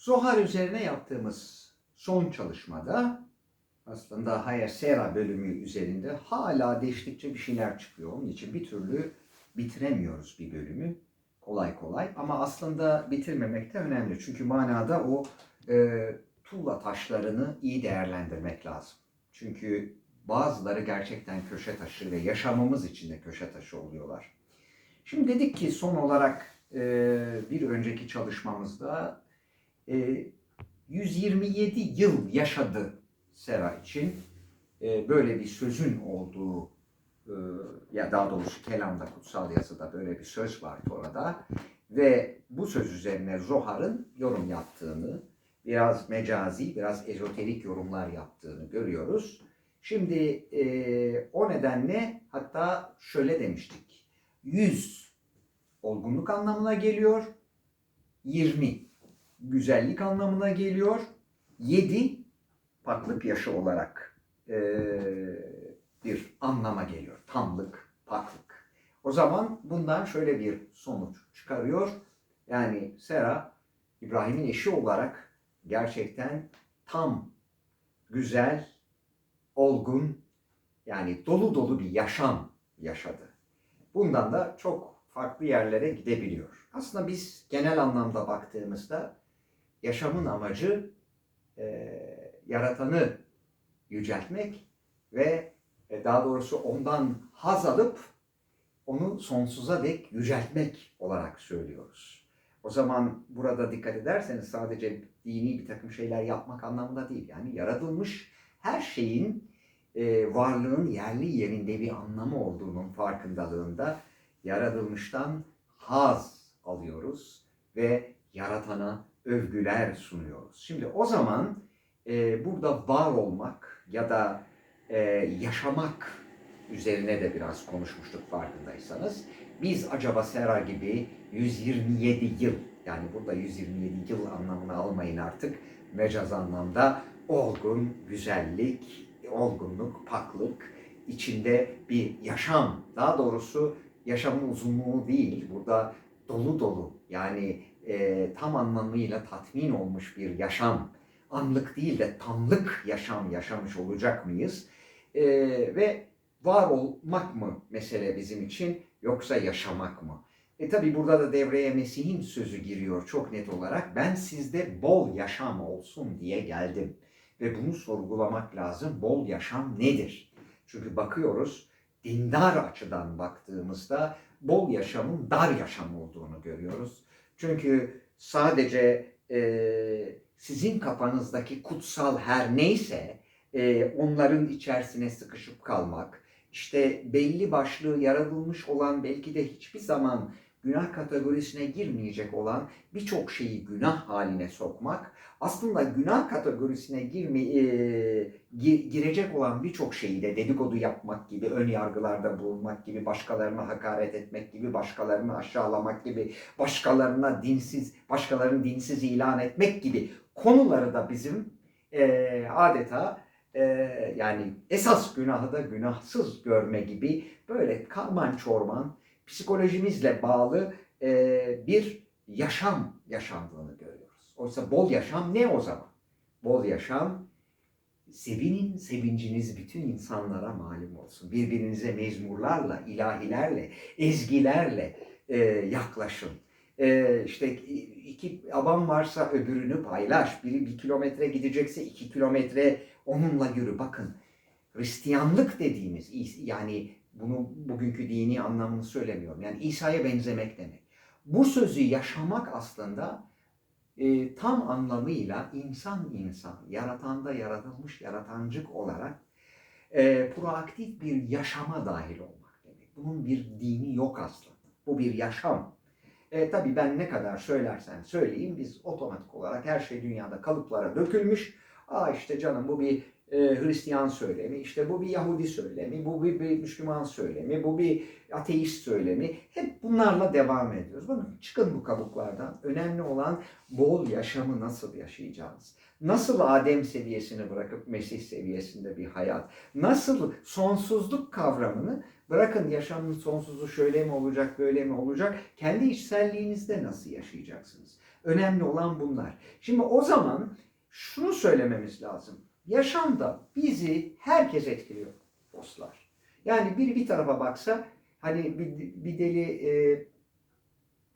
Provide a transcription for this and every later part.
Zohar üzerine yaptığımız son çalışmada aslında Hayır Sera bölümü üzerinde hala değiştikçe bir şeyler çıkıyor. Onun için bir türlü bitiremiyoruz bir bölümü kolay kolay. Ama aslında bitirmemek de önemli. Çünkü manada o e, tuğla taşlarını iyi değerlendirmek lazım. Çünkü bazıları gerçekten köşe taşı ve yaşamımız için de köşe taşı oluyorlar. Şimdi dedik ki son olarak e, bir önceki çalışmamızda e, 127 yıl yaşadı Sera için e, böyle bir sözün olduğu e, ya daha doğrusu kelamda kutsal yazıda böyle bir söz var orada. Ve bu söz üzerine Zohar'ın yorum yaptığını biraz mecazi biraz ezoterik yorumlar yaptığını görüyoruz. Şimdi e, o nedenle hatta şöyle demiştik. 100 olgunluk anlamına geliyor 20 güzellik anlamına geliyor 7 paklık yaşı olarak e, bir anlama geliyor. Tamlık, paklık. O zaman bundan şöyle bir sonuç çıkarıyor. Yani Sera İbrahim'in eşi olarak gerçekten tam, güzel, olgun, yani dolu dolu bir yaşam yaşadı. Bundan da çok farklı yerlere gidebiliyor. Aslında biz genel anlamda baktığımızda yaşamın amacı e, yaratanı yüceltmek ve e, daha doğrusu ondan haz alıp onu sonsuza dek yüceltmek olarak söylüyoruz. O zaman burada dikkat ederseniz sadece dini bir takım şeyler yapmak anlamında değil. Yani yaratılmış her şeyin e, varlığın yerli yerinde bir anlamı olduğunun farkındalığında yaratılmıştan haz alıyoruz ve yaratana övgüler sunuyoruz. Şimdi o zaman e, burada var olmak ya da e, yaşamak üzerine de biraz konuşmuştuk farkındaysanız. Biz acaba Sera gibi 127 yıl yani burada 127 yıl anlamını almayın artık mecaz anlamda olgun, güzellik, olgunluk, paklık içinde bir yaşam daha doğrusu yaşamın uzunluğu değil burada dolu dolu yani e, tam anlamıyla tatmin olmuş bir yaşam anlık değil de tamlık yaşam yaşamış olacak mıyız? Ee, ve var olmak mı mesele bizim için yoksa yaşamak mı? E tabi burada da devreye Mesih'in sözü giriyor çok net olarak. Ben sizde bol yaşam olsun diye geldim. Ve bunu sorgulamak lazım. Bol yaşam nedir? Çünkü bakıyoruz dindar açıdan baktığımızda bol yaşamın dar yaşam olduğunu görüyoruz. Çünkü sadece e, sizin kafanızdaki kutsal her neyse e, onların içerisine sıkışıp kalmak, işte belli başlı yaratılmış olan belki de hiçbir zaman günah kategorisine girmeyecek olan birçok şeyi günah haline sokmak, aslında günah kategorisine girme, e, gi, girecek olan birçok şeyi de dedikodu yapmak gibi, ön yargılarda bulunmak gibi, başkalarına hakaret etmek gibi, başkalarını aşağılamak gibi, başkalarına dinsiz, başkalarını dinsiz ilan etmek gibi konuları da bizim e, adeta e, yani esas günahı da günahsız görme gibi böyle karman çorman psikolojimizle bağlı e, bir yaşam yaşandığını görüyoruz. Oysa bol yaşam ne o zaman? Bol yaşam sevinin sevinciniz bütün insanlara malum olsun. Birbirinize mezmurlarla, ilahilerle, ezgilerle e, yaklaşın. E, işte iki adam varsa öbürünü paylaş. Biri bir kilometre gidecekse iki kilometre onunla yürü. Bakın Hristiyanlık dediğimiz yani bunu bugünkü dini anlamını söylemiyorum. Yani İsa'ya benzemek demek. Bu sözü yaşamak aslında e, tam anlamıyla insan insan, yaratanda yaratılmış yaratancık olarak e, proaktif bir yaşama dahil olmak demek. Bunun bir dini yok aslında. Bu bir yaşam. E, tabii ben ne kadar söylersen söyleyeyim biz otomatik olarak her şey dünyada kalıplara dökülmüş. Aa işte canım bu bir e, Hristiyan söylemi, işte bu bir Yahudi söylemi, bu bir, bir Müslüman söylemi, bu bir ateist söylemi. Hep bunlarla devam ediyoruz. Bakın çıkın bu kabuklardan. Önemli olan bol yaşamı nasıl yaşayacağız? Nasıl Adem seviyesini bırakıp Mesih seviyesinde bir hayat? Nasıl sonsuzluk kavramını bırakın yaşamın sonsuzu şöyle mi olacak, böyle mi olacak? Kendi içselliğinizde nasıl yaşayacaksınız? Önemli olan bunlar. Şimdi o zaman şunu söylememiz lazım. Yaşamda bizi herkes etkiliyor dostlar. Yani biri bir tarafa baksa hani bir, bir deli e,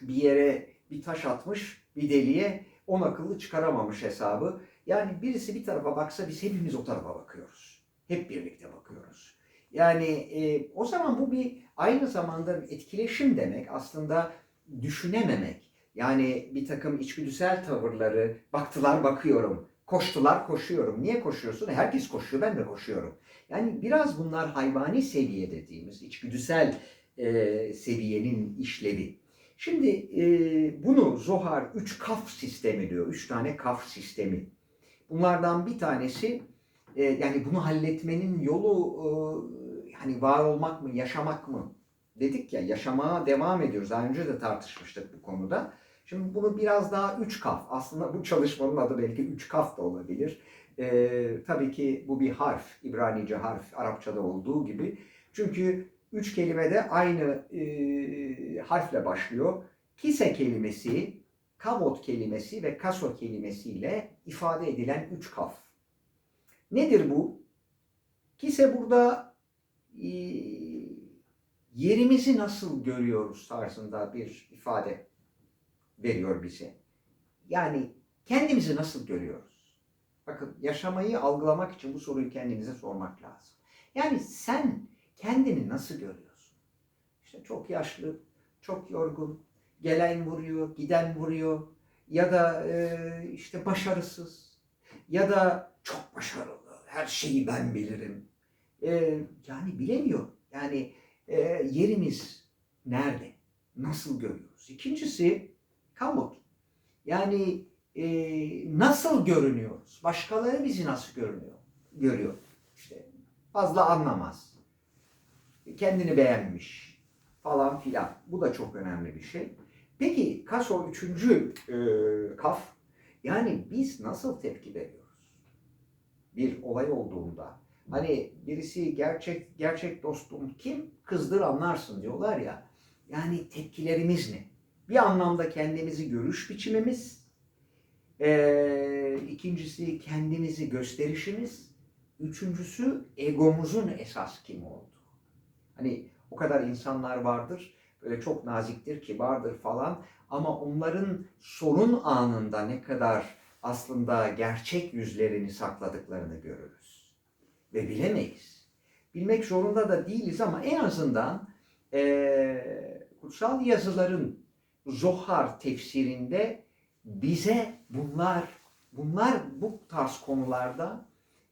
bir yere bir taş atmış bir deliye on akıllı çıkaramamış hesabı. Yani birisi bir tarafa baksa biz hepimiz o tarafa bakıyoruz. Hep birlikte bakıyoruz. Yani e, o zaman bu bir aynı zamanda bir etkileşim demek. Aslında düşünememek. Yani bir takım içgüdüsel tavırları baktılar bakıyorum. Koştular koşuyorum. Niye koşuyorsun? Herkes koşuyor ben de koşuyorum. Yani biraz bunlar hayvani seviye dediğimiz içgüdüsel e, seviyenin işlevi. Şimdi e, bunu Zohar 3 kaf sistemi diyor. 3 tane kaf sistemi. Bunlardan bir tanesi e, yani bunu halletmenin yolu e, hani var olmak mı, yaşamak mı? Dedik ya yaşamaya devam ediyoruz. Daha önce de tartışmıştık bu konuda. Şimdi bunu biraz daha üç kaf. Aslında bu çalışmanın adı belki üç kaf da olabilir. E, tabii ki bu bir harf. İbranice harf. Arapçada olduğu gibi. Çünkü üç kelime de aynı e, harfle başlıyor. Kise kelimesi, kavot kelimesi ve kaso kelimesiyle ifade edilen üç kaf. Nedir bu? Kise burada e, yerimizi nasıl görüyoruz tarzında bir ifade veriyor bize. Yani kendimizi nasıl görüyoruz? Bakın yaşamayı algılamak için bu soruyu kendinize sormak lazım. Yani sen kendini nasıl görüyorsun? İşte çok yaşlı, çok yorgun, gelen vuruyor, giden vuruyor ya da e, işte başarısız ya da çok başarılı, her şeyi ben bilirim. E, yani bilemiyor. Yani e, yerimiz nerede? Nasıl görüyoruz? İkincisi kavut. Yani e, nasıl görünüyoruz? Başkaları bizi nasıl görünüyor? Görüyor. İşte fazla anlamaz. Kendini beğenmiş falan filan. Bu da çok önemli bir şey. Peki kaso üçüncü e, kaf. Yani biz nasıl tepki veriyoruz? Bir olay olduğunda. Hani birisi gerçek gerçek dostum kim? Kızdır anlarsın diyorlar ya. Yani tepkilerimiz ne? Bir anlamda kendimizi görüş biçimimiz, ee, ikincisi kendimizi gösterişimiz, üçüncüsü egomuzun esas kim olduğu. Hani o kadar insanlar vardır, böyle çok naziktir, kibardır falan ama onların sorun anında ne kadar aslında gerçek yüzlerini sakladıklarını görürüz. Ve bilemeyiz. Bilmek zorunda da değiliz ama en azından e, kutsal yazıların Zohar tefsirinde bize bunlar bunlar bu tarz konularda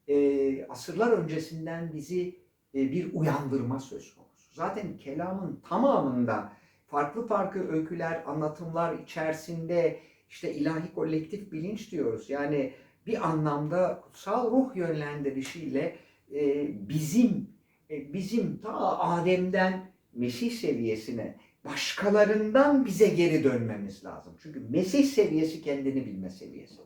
e, asırlar öncesinden bizi e, bir uyandırma söz konusu. Zaten kelamın tamamında farklı farklı öyküler, anlatımlar içerisinde işte ilahi kolektif bilinç diyoruz. Yani bir anlamda kutsal ruh yönlendirişiyle e, bizim e, bizim ta Adem'den Mesih seviyesine başkalarından bize geri dönmemiz lazım. Çünkü Mesih seviyesi kendini bilme seviyesidir.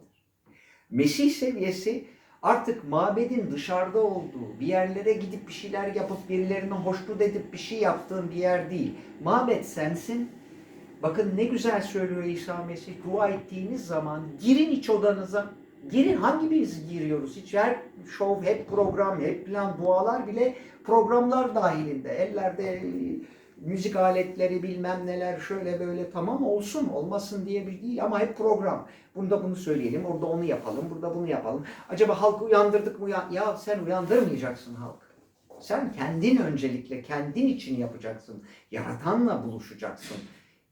Mesih seviyesi artık mabedin dışarıda olduğu, bir yerlere gidip bir şeyler yapıp birilerine hoşnut edip bir şey yaptığın bir yer değil. Mabet sensin. Bakın ne güzel söylüyor İsa Mesih. Dua ettiğiniz zaman girin iç odanıza. Girin hangi birisi giriyoruz? Hiç her şov, hep program, hep plan, dualar bile programlar dahilinde. Ellerde müzik aletleri bilmem neler şöyle böyle tamam olsun olmasın diye bir değil ama hep program. Bunda bunu söyleyelim, orada onu yapalım, burada bunu yapalım. Acaba halkı uyandırdık mı? Ya, ya sen uyandırmayacaksın halkı. Sen kendin öncelikle kendin için yapacaksın. Yaratanla buluşacaksın.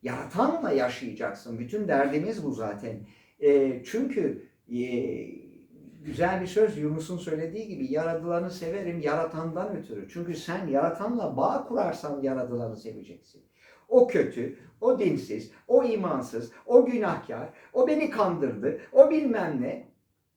Yaratanla yaşayacaksın. Bütün derdimiz bu zaten. E, çünkü e, güzel bir söz Yunus'un söylediği gibi yaradılanı severim yaratandan ötürü. Çünkü sen yaratanla bağ kurarsan yaradılanı seveceksin. O kötü, o dinsiz, o imansız, o günahkar, o beni kandırdı, o bilmem ne.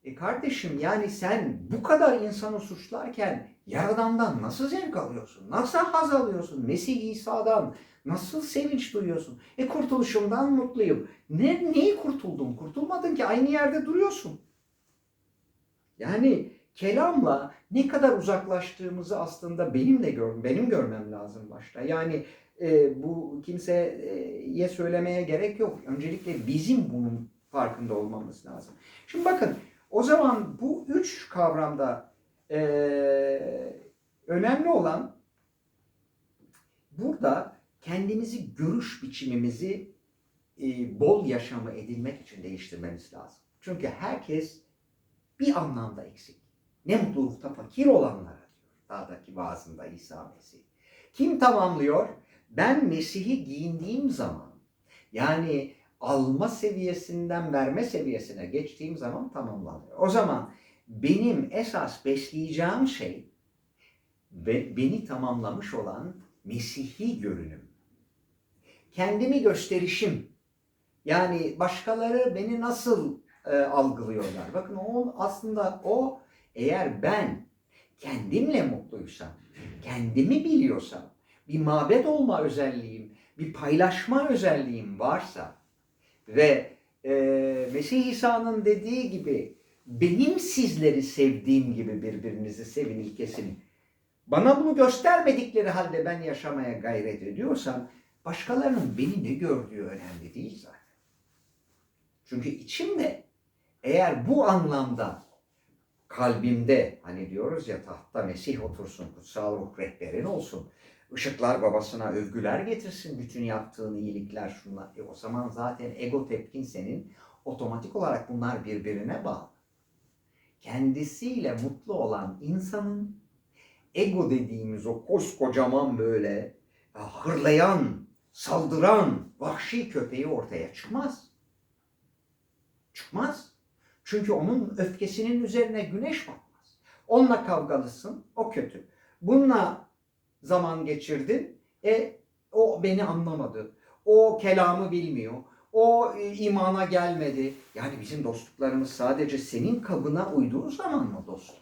E kardeşim yani sen bu kadar insanı suçlarken Yaradan'dan nasıl zevk alıyorsun? Nasıl haz alıyorsun? Mesih İsa'dan nasıl sevinç duyuyorsun? E kurtuluşumdan mutluyum. Ne, neyi kurtuldun? Kurtulmadın ki aynı yerde duruyorsun. Yani kelamla ne kadar uzaklaştığımızı aslında benim de gör, benim görmem lazım başta. Yani e, bu kimseye söylemeye gerek yok. Öncelikle bizim bunun farkında olmamız lazım. Şimdi bakın o zaman bu üç kavramda eee, önemli olan burada kendimizi görüş biçimimizi e, bol yaşamı edinmek için değiştirmemiz lazım. Çünkü herkes bir anlamda eksik. Ne mutlulukta fakir olanlara diyor. Dağdaki vaazında İsa Mesih. Kim tamamlıyor? Ben Mesih'i giyindiğim zaman yani alma seviyesinden verme seviyesine geçtiğim zaman tamamlanıyor. O zaman benim esas besleyeceğim şey ve beni tamamlamış olan Mesih'i görünüm. Kendimi gösterişim. Yani başkaları beni nasıl e, algılıyorlar? Bakın o aslında o eğer ben kendimle mutluysam, kendimi biliyorsam, bir mabet olma özelliğim, bir paylaşma özelliğim varsa ve e, Mesih İsa'nın dediği gibi benim sizleri sevdiğim gibi birbirinizi sevin ilkesini bana bunu göstermedikleri halde ben yaşamaya gayret ediyorsam başkalarının beni ne gördüğü önemli değil zaten. Çünkü içimde eğer bu anlamda kalbimde hani diyoruz ya tahtta Mesih otursun, kutsal ruh rehberin olsun. Işıklar babasına övgüler getirsin bütün yaptığın iyilikler şunlar. E o zaman zaten ego tepkin senin otomatik olarak bunlar birbirine bağlı. Kendisiyle mutlu olan insanın ego dediğimiz o koskocaman böyle hırlayan, saldıran vahşi köpeği ortaya çıkmaz. Çıkmaz. Çünkü onun öfkesinin üzerine güneş batmaz. Onunla kavgalısın, o kötü. Bununla zaman geçirdin, e o beni anlamadı. O kelamı bilmiyor. O e, imana gelmedi. Yani bizim dostluklarımız sadece senin kabına uyduğu zaman mı dostluk?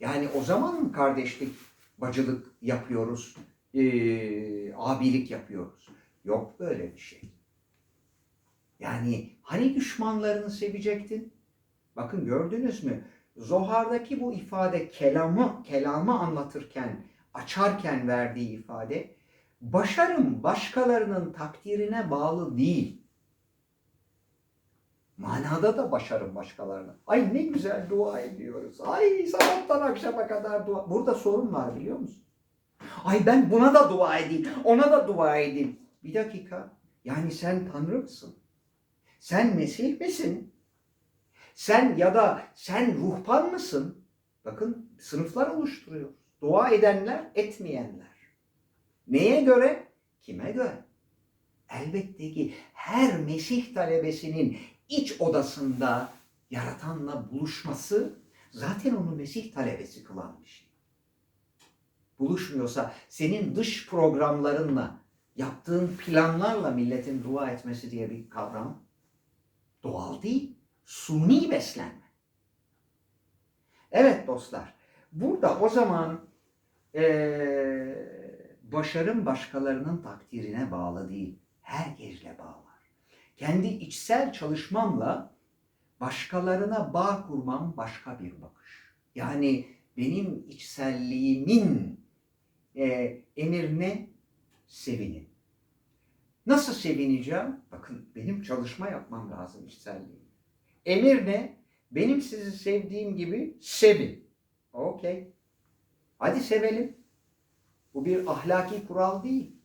Yani o zaman mı kardeşlik, bacılık yapıyoruz, e, abilik yapıyoruz? Yok böyle bir şey. Yani hani düşmanlarını sevecektin? Bakın gördünüz mü? Zohar'daki bu ifade kelamı, kelamı anlatırken, açarken verdiği ifade başarım başkalarının takdirine bağlı değil. Manada da başarım başkalarına. Ay ne güzel dua ediyoruz. Ay sabahtan akşama kadar dua. Burada sorun var biliyor musun? Ay ben buna da dua edeyim, ona da dua edeyim. Bir dakika. Yani sen Tanrı mısın? Sen Mesih misin? Sen ya da sen ruhban mısın? Bakın sınıflar oluşturuyor. Dua edenler, etmeyenler. Neye göre? Kime göre? Elbette ki her Mesih talebesinin iç odasında yaratanla buluşması zaten onu Mesih talebesi kılan bir şey. Buluşmuyorsa senin dış programlarınla, yaptığın planlarla milletin dua etmesi diye bir kavram doğal değil. Suni beslenme. Evet dostlar, burada o zaman eee başarım başkalarının takdirine bağlı değil, herkesle bağlar. Kendi içsel çalışmamla başkalarına bağ kurmam başka bir bakış. Yani benim içselliğimin e, emrine sevinin. Nasıl sevineceğim? Bakın benim çalışma yapmam lazım içselliğim. Emir ne? Benim sizi sevdiğim gibi sevin. Okey. Hadi sevelim. Bu bir ahlaki kural değil.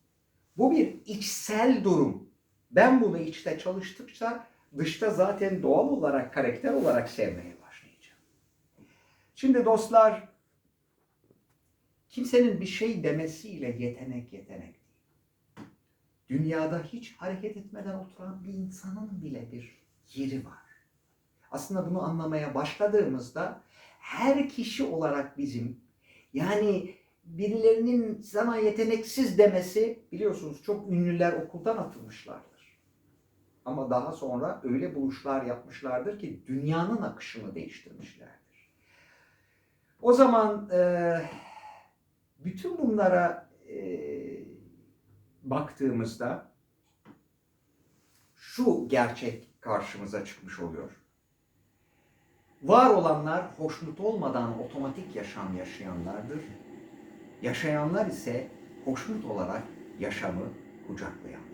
Bu bir içsel durum. Ben bunu içte çalıştıkça dışta zaten doğal olarak, karakter olarak sevmeye başlayacağım. Şimdi dostlar, kimsenin bir şey demesiyle yetenek yetenek. Dünyada hiç hareket etmeden oturan bir insanın bile bir yeri var. Aslında bunu anlamaya başladığımızda her kişi olarak bizim yani birilerinin sana yeteneksiz demesi biliyorsunuz çok ünlüler okuldan atılmışlardır. Ama daha sonra öyle buluşlar yapmışlardır ki dünyanın akışını değiştirmişlerdir. O zaman e, bütün bunlara e, baktığımızda şu gerçek karşımıza çıkmış oluyor. Var olanlar hoşnut olmadan otomatik yaşam yaşayanlardır. Yaşayanlar ise hoşnut olarak yaşamı kucaklayan.